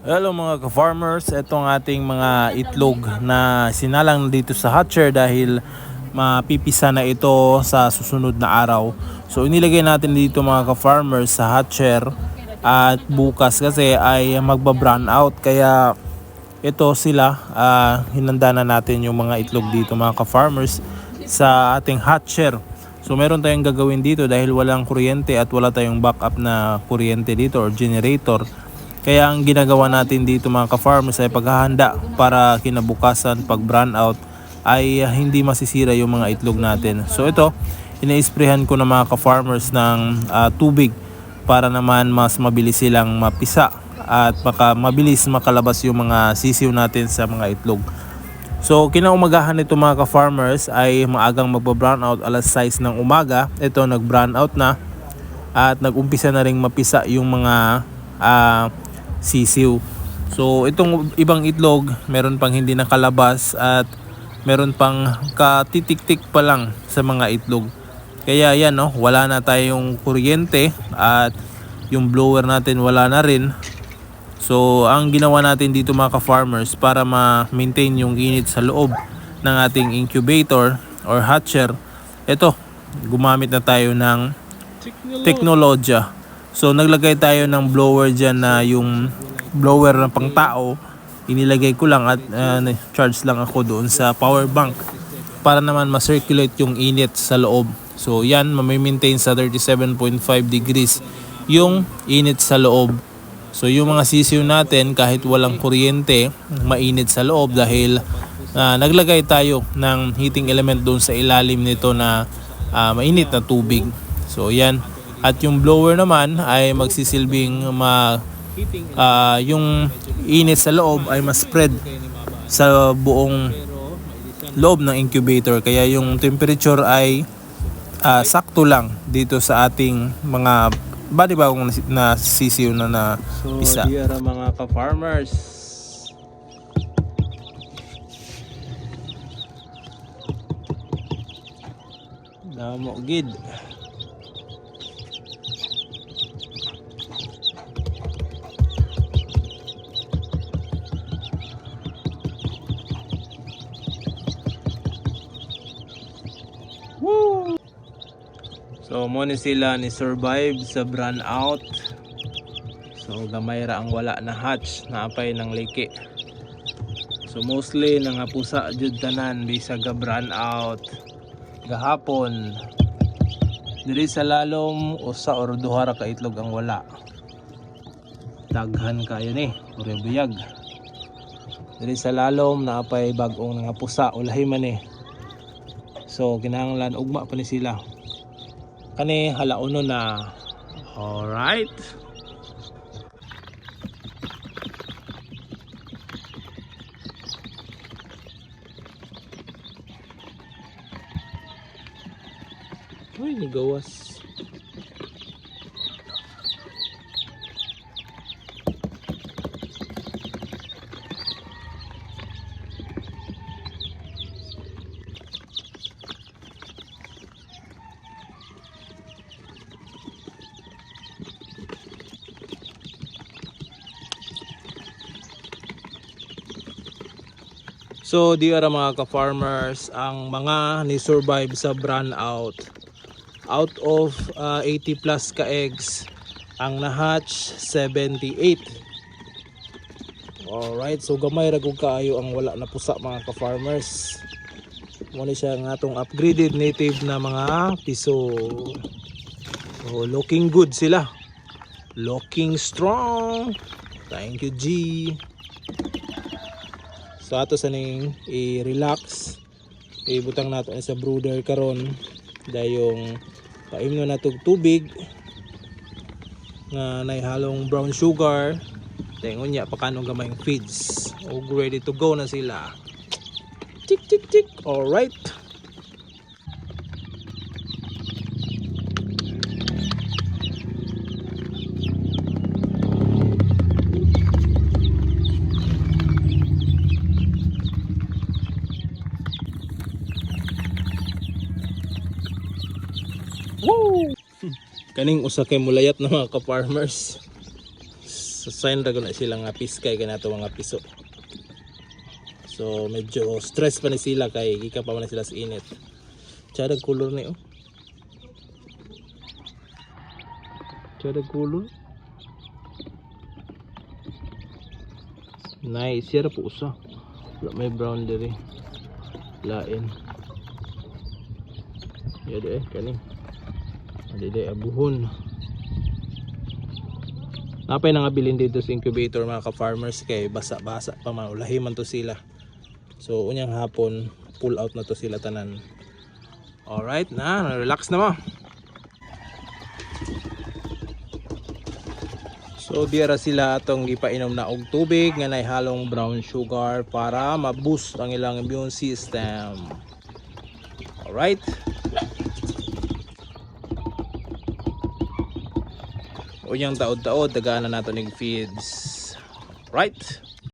Hello mga ka-farmers, ito ang ating mga itlog na sinalang dito sa hatcher dahil mapipisa na ito sa susunod na araw. So inilagay natin dito mga ka-farmers sa hatcher at bukas kasi ay magba-brown out kaya ito sila ah, hinanda na natin yung mga itlog dito mga ka-farmers sa ating hatcher. So meron tayong gagawin dito dahil walang kuryente at wala tayong backup na kuryente dito or generator. Kaya ang ginagawa natin dito mga ka-farmers ay paghahanda para kinabukasan pag brown out ay hindi masisira yung mga itlog natin. So ito, ina-sprayhan ko na mga ka-farmers ng ah, tubig para naman mas mabilis silang mapisa at maka, mabilis makalabas yung mga sisiw natin sa mga itlog. So kinaumagahan nito mga ka-farmers ay maagang magba-brown out alas 6 ng umaga. Ito nag-brown out na at nag-umpisa na ring mapisa yung mga ah, sisiw. So itong ibang itlog, meron pang hindi nakalabas at meron pang katitik-tik pa lang sa mga itlog. Kaya yan no, wala na tayong kuryente at yung blower natin wala na rin. So ang ginawa natin dito mga ka-farmers para ma-maintain yung init sa loob ng ating incubator or hatcher, ito, gumamit na tayo ng teknolodya. So naglagay tayo ng blower dyan na yung blower na pang tao. Inilagay ko lang at uh, charge lang ako doon sa power bank para naman ma-circulate yung init sa loob. So yan, mamimaintain sa 37.5 degrees yung init sa loob. So yung mga sisiw natin kahit walang kuryente, mainit sa loob dahil ah, naglagay tayo ng heating element doon sa ilalim nito na ah, mainit na tubig. So yan. At yung blower naman ay magsisilbing ma ah, yung init sa loob ay ma-spread sa buong loob ng incubator kaya yung temperature ay ah, sakto lang dito sa ating mga bali ba kung na na na isa. So, diara mga ka-farmers. Damo gid. So mo ni sila ni survive sa brown out. So gamay ra ang wala na hatch na apay ng liki. So mostly nangapusa jud tanan bisag ga brown out gahapon. Diri sa lalom usa or duha ra ka itlog ang wala. Daghan kayo ni, ure buyag. Diri sa lalom na apay bag-ong nangapusa ulahi man ni. So kinahanglan ugma pa ni sila kani halauno na alright Uy, nigawas. So, di ara mga ka-farmers, ang mga ni-survive sa brown out. Out of uh, 80 plus ka eggs, ang na-hatch 78. Alright, so gamay ra gud kaayo ang wala na pusa mga ka-farmers. Muna siya nga atong upgraded native na mga piso. So, looking good sila. Looking strong. Thank you, G. So ato sa ning i-relax. Ibutang nato sa brooder karon dayong paimno nato tubig nga naihalong brown sugar. Dayon nya pa kanong gamayng feeds. Og ready to go na sila. Tik tik tik. All right. Woo! Kaning usa kay mulayat na mga ka-farmers. Sa sign ra na sila nga piskay kay nato mga piso. So medyo stress pa ni sila kay gika pa man sila sa init. Tsada color ni oh. Tsada color nice. Siya ra po usa. Wala may brown diri. Lain. Yada eh, kani. Adi abuhon. Napay na nga bilin dito sa incubator mga ka-farmers kay basa-basa pa man ulahi man to sila. So unyang hapon pull out na to sila tanan. Alright na, relax na mo. So diara sila atong gipainom na og tubig nga nay halong brown sugar para ma-boost ang ilang immune system. Alright. Unyang taod-taod dagaan na nato nig feeds. Right?